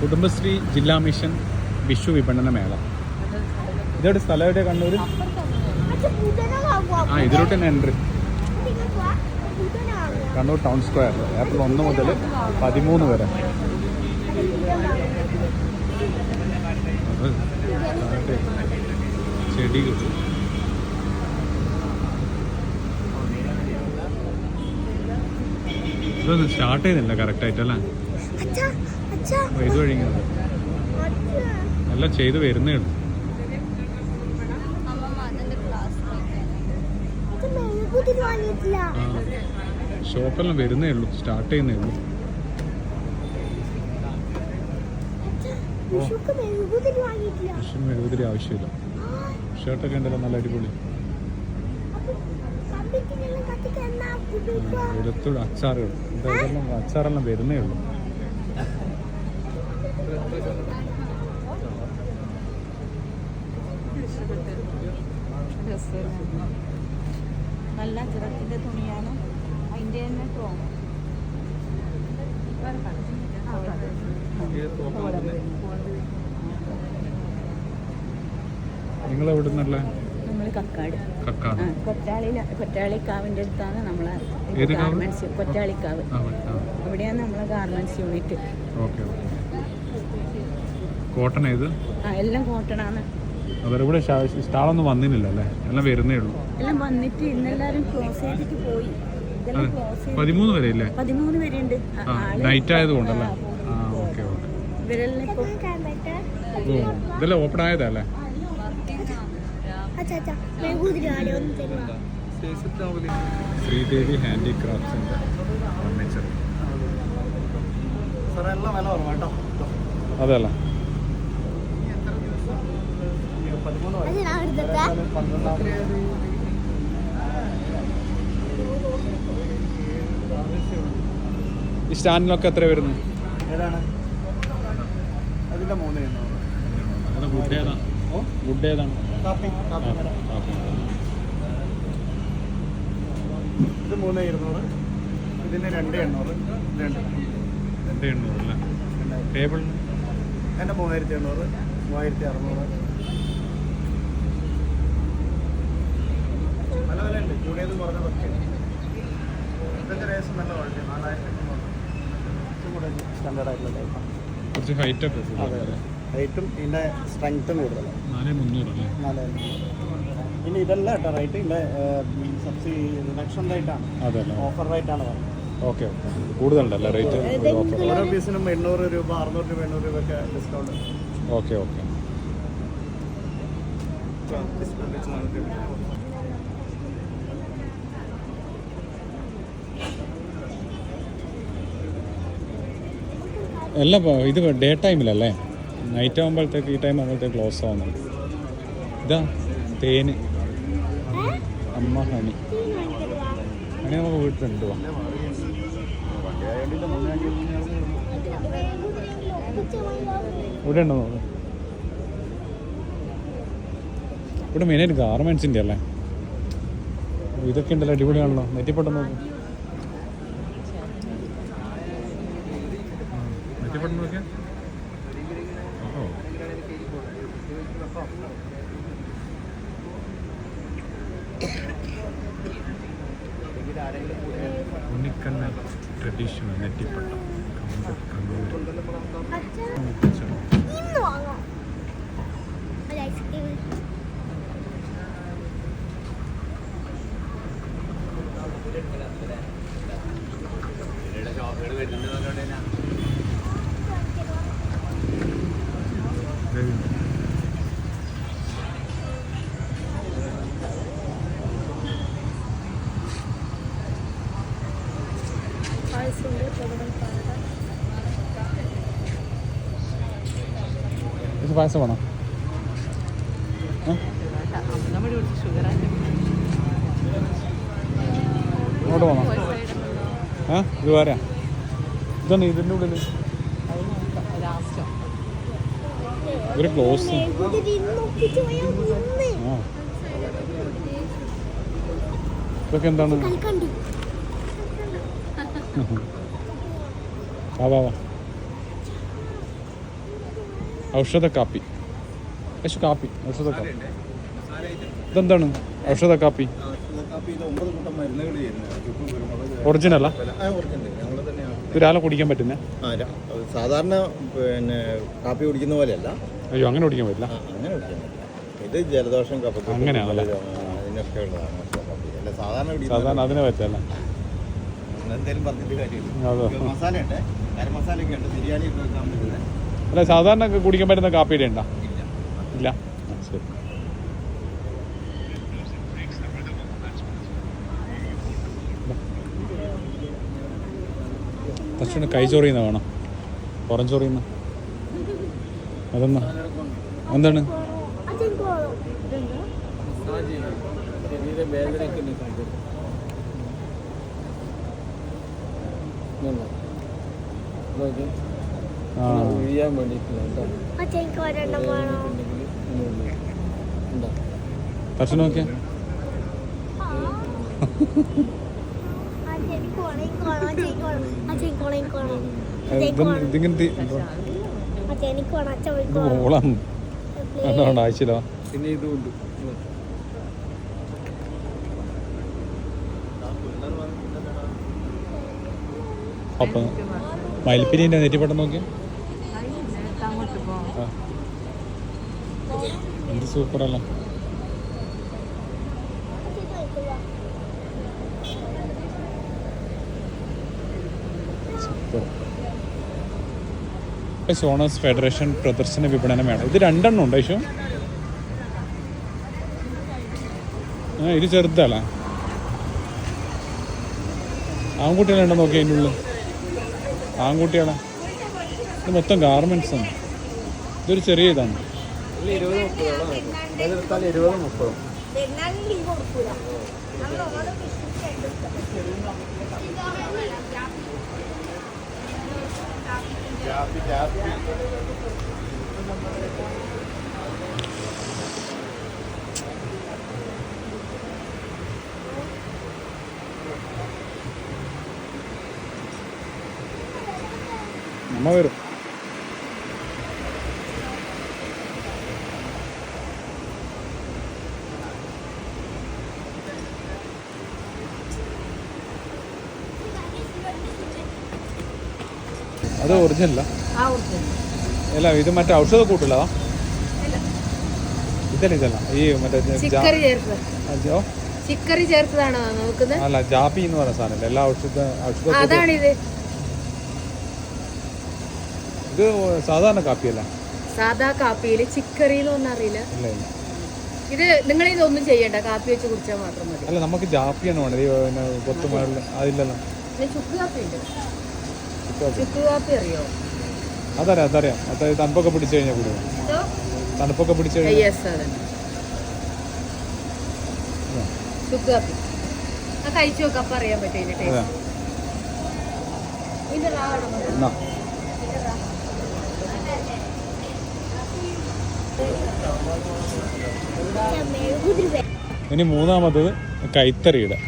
കുടുംബശ്രീ ജില്ലാ മിഷൻ വിഷു വിപണന മേള. ഇതെവിടെ സ്ഥലം എവിടെ? കണ്ണൂർ ആ ഇതിലോട്ട് തന്നെ entry. Kannur town square. April ഒന്ന് മുതൽ പതിമൂന്ന് വരെ. ചെടി ഇതൊന്നും സ്റ്റാർട്ട് ചെയ്യുന്നില്ല കറക്റ്റായിട്ട് അപ്പോൾ ഇത് എല്ലാം ചെയ്ത് വരുന്നേ ഉള്ളൂ. ഷോപ്പെല്ലാം വരുന്നേ ഉള്ളൂ. സ്റ്റാർട്ട് ചെയ്യുന്നേ ഉള്ളൂ. മെഴുകുതിരി ആവശ്യമില്ല. ഷർട്ടൊക്കെ ഉണ്ടല്ലോ നല്ല അടിപൊളി. വെളുത്തുള്ള അച്ചാറുകൾ അച്ചാറെല്ലാം വരുന്നേ ഉള്ളൂ. നല്ല ചിറക്കിന്റെ തുണിയാണ്. അതിന്റെ തന്നെ ടോം നിങ്ങൾ എവിടെ നിന്നല്ലേ നമ്മൾ കക്കാട്. കക്കാട്. ആ കൊറ്റാളിയില കൊറ്റാളിക്കാവിന്റെ അടുത്താണ് നമ്മളെ ഗാർമെന്റ്സ് കൊറ്റാളിക്കാവ്. അവിടെയാണ് നമ്മളെ garments unit okay okay. Cotton ഏത്? ആ എല്ലാം കോട്ടണാണ് അവരെ ഇവിടെ സ്റ്റാളൊന്നും വന്നില്ല അല്ലേ? എല്ലാം വരുന്നേ ഉള്ളൂ. എല്ലാം വന്നിട്ട് ഇന്നെല്ലാരും ക്ലോസ് ചെയ്തിട്ട് പോയി. പതിമൂന്ന് വരെ ഇല്ലേ? പതിമൂന്ന് വരെ ആ നൈറ്റ് ആയതുകൊണ്ടല്ലേ ആ, ഓക്കെ ഓക്കെ. ഓ ഇതെല്ലാം ഓപ്പൺ മെഴുകുതിരി ആടെ ശ്രീദേവി ഹാൻഡിക്രാഫ്റ്റ്സ് ഫർണിച്ചർ വില കുറവാ അതല്ല ഈ സ്റ്റാൻഡിനൊക്കെ എത്ര വരുന്നു. ഇത് മൂന്ന് ഇരുന്നൂറ്. ഇതിന് രണ്ട് എണ്ണൂറ്. രണ്ട് രണ്ട് എണ്ണൂറ് അല്ലേ? ടേബിളിന് എന്റെ മൂവായിരത്തി എണ്ണൂറ് മൂവായിരത്തി അറുന്നൂറ്. പല വില ഉണ്ട്. കൂടിയത് കുറഞ്ഞതൊക്കെ ഇതൊക്കെ രേസ് നല്ല ക്വാളിറ്റി നാലായിരത്തി സ്റ്റാൻഡേർഡ് ആയിട്ടുള്ള ടൈപ്പാണ് കുറച്ച് ഹൈറ്റ് ഒക്കെ അതെ അതെ. ഹൈറ്റും ഇതിന്റെ സ്ട്രെങ്ത്തും കൂടുതലാണ്. നാല് മുന്നൂറ് അല്ലേ? നാലായിരം ഇനി ഇതല്ല കേട്ടോ. റേറ്റ് ഇതിന്റെ സബ്സിഡി റിഡക്ഷൻ റേറ്റാണ് അതെ ഓഫർ റേറ്റാണ് പറയുന്നത്. Okay okay. കൂടുതലുണ്ടല്ലേ റേറ്റ് ഓരോ പീസിനും എണ്ണൂറ് രൂപ അറുന്നൂറ് രൂപ എണ്ണൂറ് രൂപ ഒക്കെ ഡിസ്കൗണ്ട് ഓക്കെ ഓക്കെ ഡിസ്കൗണ്ട് വെച്ച് നമുക്ക് എല്ലാം ഇത് ഡേ ടൈമിലല്ലേ നൈറ്റ് ആകുമ്പോഴത്തേക്ക് ഈ ടൈം ആകുമ്പോഴത്തേക്ക് ക്ലോസ് ആവുന്നുണ്ട് ഇതാ തേന്. അമ്മ ഹണി. ഹണി നമുക്ക് വീട്ടിലുണ്ട് ഉണ്ട് ഇവിടെ ഉണ്ടോ ഇവിടെ മെയിനായിട്ട് ഗാർമെൻസിന്റെ അല്ലേ? ഇതൊക്കെ ഉണ്ടല്ലോ അടിപൊളിയാണല്ലോ. നെറ്റിപ്പട്ടം നോക്ക്. നെറ്റിപ്പട്ടം. നോക്കിയാ ഓ ഉണ്ണിക്കണ്ണ ട്രഡീഷണൽ നെറ്റിപ്പട്ടം കണ്ണൂർ അച്ഛാ ഇത് പായസം വേണം? ഇങ്ങോട്ട് പോണോ? ഏ? ഇത് വേറെ. ഇതാണ് ഇതിന്റെ ഉള്ളിൽ? ഒരു ക്ലോസ് ആ. ഇതൊക്കെ എന്താണ്? ആവാ വാ വാ വാ. ഔഷധ കാപ്പി. യേശു കാപ്പി ഔഷധ കാപ്പി. ഇതെന്താണ്? ഔഷധ കാപ്പി. ഒറിജിനലാ ഇത് രാവിലെ കുടിക്കാൻ പറ്റുന്ന? സാധാരണ പിന്നെ കാപ്പി കുടിക്കുന്ന പോലെയല്ല. അയ്യോ അങ്ങനെ കുടിക്കാൻ പറ്റില്ല. അങ്ങനെ കുടിക്കാൻ പറ്റില്ല. ഇത് ജലദോഷം കപ്പ അങ്ങനെയാണല്ലേ? അതിനൊക്കെ ഉള്ളതാണ് അല്ല സാധാരണ സാധാരണ അതിനെ പറ്റല്ല. എന്തെങ്കിലും പറഞ്ഞിട്ട് കാര്യമില്ല. മസാല ഉണ്ട് കര മസാല ഒക്കെ ഉണ്ട്. ബിരിയാണി ഒക്കെ വെക്കാൻ പറ്റുന്നത് അല്ല സാധാരണ കുടിക്കാൻ പറ്റുന്ന കാപ്പിയുടെ ഉണ്ടോ? ഇല്ല. ശരി തക്ഷണ കൈ ചൊറിയുന്ന വേണം. പുറം ചൊറിയുന്ന. അതെന്നാ എന്താണ്? അച്ഛൻ കോളും ആ അച്ഛൻ ഒരെണ്ണം വേണോ? തക്ഷണ നോക്കിയാ അച്ഛൻ കോണം കോണം അച്ഛൻ കോണം അച്ഛൻ കോണം കോണം അച്ഛൻ ഇത് കോണം ഇതിങ്ങനത്തെ എന്തോ അച്ഛൻ കോണം അച്ഛൻ ഇത് കോണം മോളാണ്. എന്താണ് ആഴ്ചയിലോ? പിന്നെ ഇതുണ്ട് അപ്പം മയിൽപ്പിരിന്റെ നെറ്റിപ്പട്ടം നോക്കിയാ. എന്ത് സൂപ്പറല്ല? സോണസ് ഫെഡറേഷൻ പ്രദർശന വിപണന മേള ഇത് രണ്ടെണ്ണം ഉണ്ട് ഐശോ ആ ഇത് ചെറുതല്ല ആൺകുട്ടികളുണ്ടോ നോക്കി അതിന്റെ ഉള്ളിൽ? ആൺകുട്ടികളെ? ഇത് മൊത്തം ഗാർമെന്റ്സ് ആണ്. ഇതൊരു ചെറിയ ഇതാണ്. ഇരുപത് മുപ്പതോളം അതെടുത്താൽ ഇരുപത് മുപ്പതും. ജാപ്പി ജാപ്പി അമ്മ വരും. അത് ഒറിജിനല്ല ഓർക്കും അല്ല ഇത് മറ്റേ ഔഷധ കൂട്ടില്ല ഇതല്ല ഇതല്ല. ഈ മറ്റേ ചിക്കറി ചേർത്തതാണോ നോക്കുന്നത്? അല്ല ജാപ്പി എന്ന് പറയുന്ന സാധനം എല്ലാ ഔഷധ ഔഷധ അതാണിത്. ഇത് സാധാരണ കാപ്പിയല്ല? സാധാ കാപ്പിയിൽ ചിക്കറി എന്ന് പറഞ്ഞാൽ അറിയില്ല. ഇല്ല ഇല്ല. ഇത് നിങ്ങൾ ഇതൊന്നും ചെയ്യണ്ട. കാപ്പി വെച്ച് കുടിച്ചാൽ മാത്രം മതി. അല്ല നമുക്ക് ജാപ്പിയാണ് വേണ്ടത്. അതില്ലല്ലോ ചുക്ക് കാപ്പി ഉണ്ട് അറിയോ അതറിയാം അതറിയാം. അതായത് തണുപ്പൊക്കെ പിടിച്ചു കഴിഞ്ഞാൽ കൂടുതൽ തണുപ്പൊക്കെ പിടിച്ചു കഴിഞ്ഞാൽ ആ കഴിച്ചു നോക്കാം അപ്പം അറിയാൻ പറ്റും ഇതിന്റെ ടേസ്റ്റ് ഇനി മൂന്നാമത് കൈത്തറിയുടെ